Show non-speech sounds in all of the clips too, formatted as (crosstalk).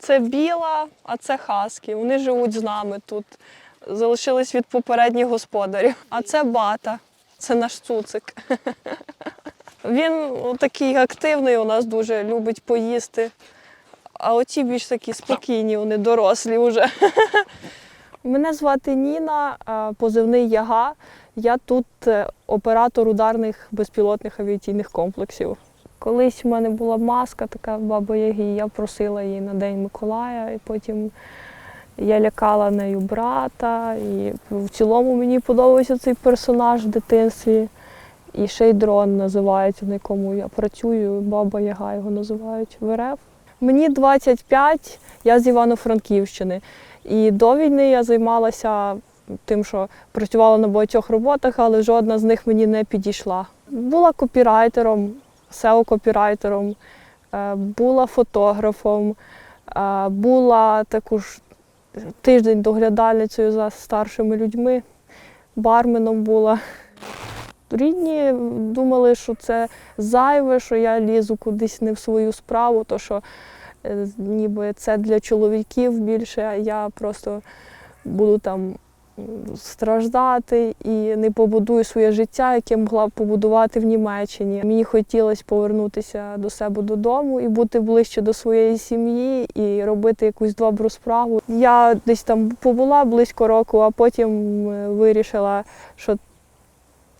Це біла, а це хаски. Вони живуть з нами тут. Залишились від попередніх господарів. А це бата, це наш цуцик. (laughs) Він такий активний, у нас дуже любить поїсти. А оці більш такі спокійні, вони дорослі вже. (laughs) Мене звати Ніна, позивний Яга. Я тут е, оператор ударних безпілотних авіаційних комплексів. Колись в мене була маска, така баба Яги, я просила її на День Миколая, і потім я лякала нею брата. І в цілому мені подобається цей персонаж в дитинстві. І ще й дрон називається, на якому я працюю. Баба Яга його називають в РФ. Мені 25, я з Івано-Франківщини. І до війни я займалася тим, що працювала на багатьох роботах, але жодна з них мені не підійшла. Була копірайтером, SEO-копірайтером, е, була фотографом, е, була також тиждень доглядальницею за старшими людьми, барменом була. Рідні думали, що це зайве, що я лізу кудись не в свою справу, то що е, ніби це для чоловіків більше, а я просто буду там страждати і не побудую своє життя, яке могла б побудувати в Німеччині. Мені хотілося повернутися до себе додому і бути ближче до своєї сім'ї і робити якусь добру справу. Я десь там побула близько року, а потім е, вирішила, що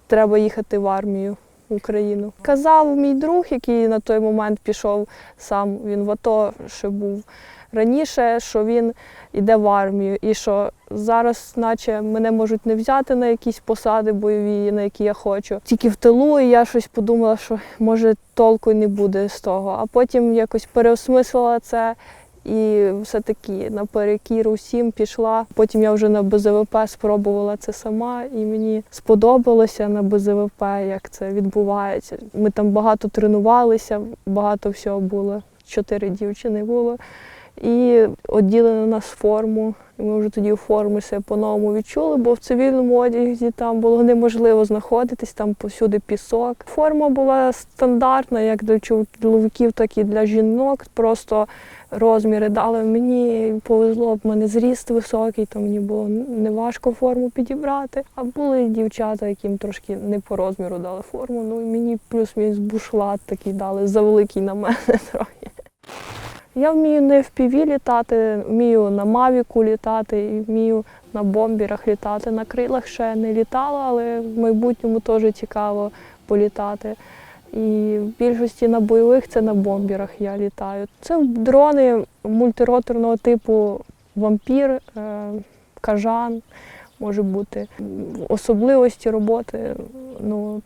треба їхати в армію Україну. Казав мій друг, який на той момент пішов сам, він в АТО ще був раніше, що він йде в армію і що зараз, наче мене можуть не взяти на якісь посади бойові, на які я хочу. Тільки в тилу, і я щось подумала, що може толку не буде з того. А потім якось переосмислила це. І все-таки наперекір усім пішла. Потім я вже на БЗВП спробувала це сама, і мені сподобалося на БЗВП, як це відбувається. Ми там багато тренувалися, багато всього було. Чотири дівчини було. І оділи на нас форму. І ми вже тоді у формі себе по-новому відчули, бо в цивільному одязі там було неможливо знаходитись, там повсюди пісок. Форма була стандартна, як для чоловіків, так і для жінок. Просто розміри дали мені повезло, в мене зріст високий, то мені було неважко форму підібрати. А були дівчата, яким трошки не по розміру дали форму. Ну і мені плюс-мінус бушлат такий дали, завеликий на мене (laughs) трохи. Я вмію в піві літати, вмію на мавіку літати і вмію на бомбірах літати. На крилах ще не літала, але в майбутньому теж цікаво політати. І в більшості на бойових це на бомбірах я літаю. Це дрони мультироторного типу вампір, е, кажан, може бути. Особливості роботи. Ну,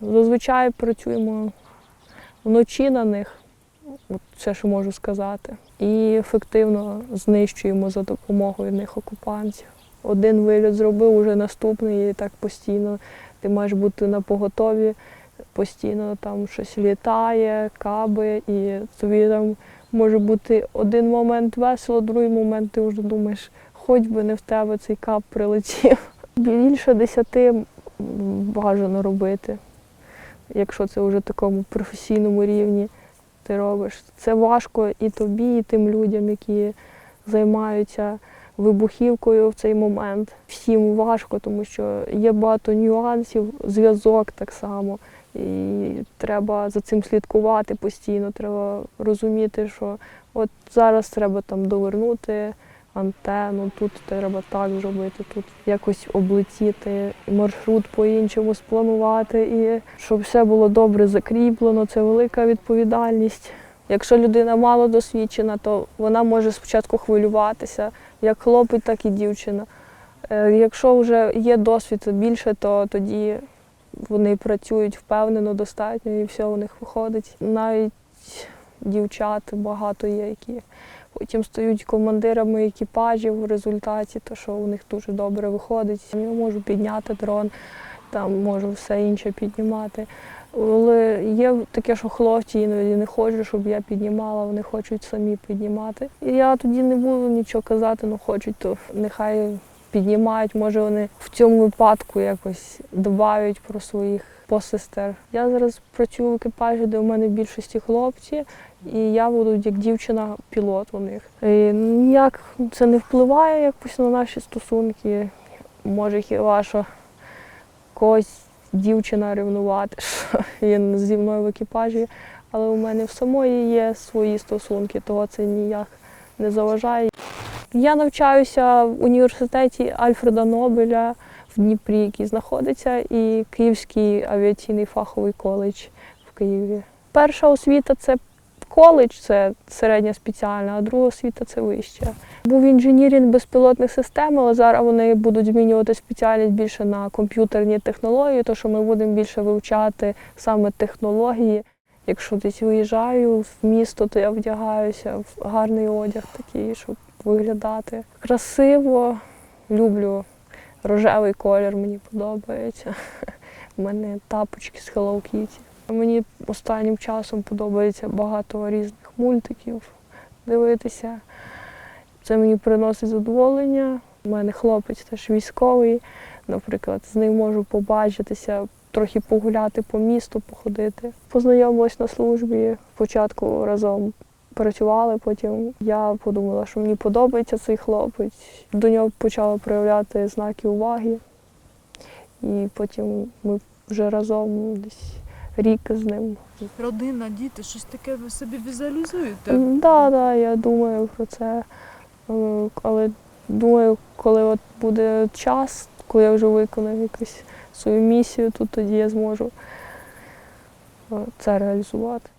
зазвичай працюємо вночі на них. Все, що можу сказати. І ефективно знищуємо за допомогою них окупантів. Один виліт зробив, уже наступний, і так постійно ти маєш бути на поготові, постійно там щось літає, каби, і тобі там може бути один момент весело, другий момент ти вже думаєш, хоч би не в тебе цей кап прилетів. Більше десяти бажано робити, якщо це вже такому професійному рівні ти робиш. Це важко і тобі, і тим людям, які займаються вибухівкою в цей момент. Всім важко, тому що є багато нюансів, зв'язок так само. І треба за цим слідкувати постійно. Треба розуміти, що от зараз треба там довернути антенну, тут треба так зробити, тут якось облетіти, маршрут по-іншому спланувати, і щоб все було добре закріплено, це велика відповідальність. Якщо людина мало досвідчена, то вона може спочатку хвилюватися, як хлопець, так і дівчина. Е, Якщо вже є досвід більше, то тоді вони працюють впевнено, достатньо і все у них виходить. Навіть дівчат багато є, які потім стають командирами екіпажів в результаті, то що у них дуже добре виходить. Я можу підняти дрон, там можу все інше піднімати. Але є таке, що хлопці іноді не хочуть, щоб я піднімала, вони хочуть самі піднімати. І я тоді не буду нічого казати, ну хочуть, то нехай піднімають. Може вони в цьому випадку якось дбають про своїх посестер. Я зараз працюю в екіпажі, де у мене в більшості хлопці, і я буду як дівчина-пілот у них. І ніяк це не впливає якось на наші стосунки. Може хіба що когось дівчина ревнувати, (laughs) що він зі мною в екіпажі, але у мене в самої є свої стосунки, того це ніяк не заважає. Я навчаюся в університеті Альфреда Нобеля в Дніпрі, який знаходиться, і Київський авіаційний фаховий коледж в Києві. Перша освіта це коледж, це середня спеціальна, а друга освіта це вища. Був інженірінг безпілотних систем, але зараз вони будуть змінювати спеціальність більше на комп'ютерні технології, то що ми будемо більше вивчати саме технології. Якщо десь виїжджаю в місто, то я вдягаюся в гарний одяг такий, щоб виглядати красиво. Люблю рожевий колір, мені подобається. У мене тапочки з Hello Kitty. Мені останнім часом подобається багато різних мультиків дивитися. Це мені приносить задоволення. У мене хлопець теж військовий. Наприклад, з ним можу побачитися, трохи погуляти по місту, походити. Познайомилась на службі. Спочатку разом працювали, потім я подумала, що мені подобається цей хлопець. До нього почала проявляти знаки уваги. І потім ми вже разом десь рік з ним. Родина, діти, щось таке ви собі візуалізуєте? Так, да, да, я думаю про це. Е, Але думаю, коли от буде час, коли я вже виконаю якусь свою місію, то тоді я зможу е, це реалізувати.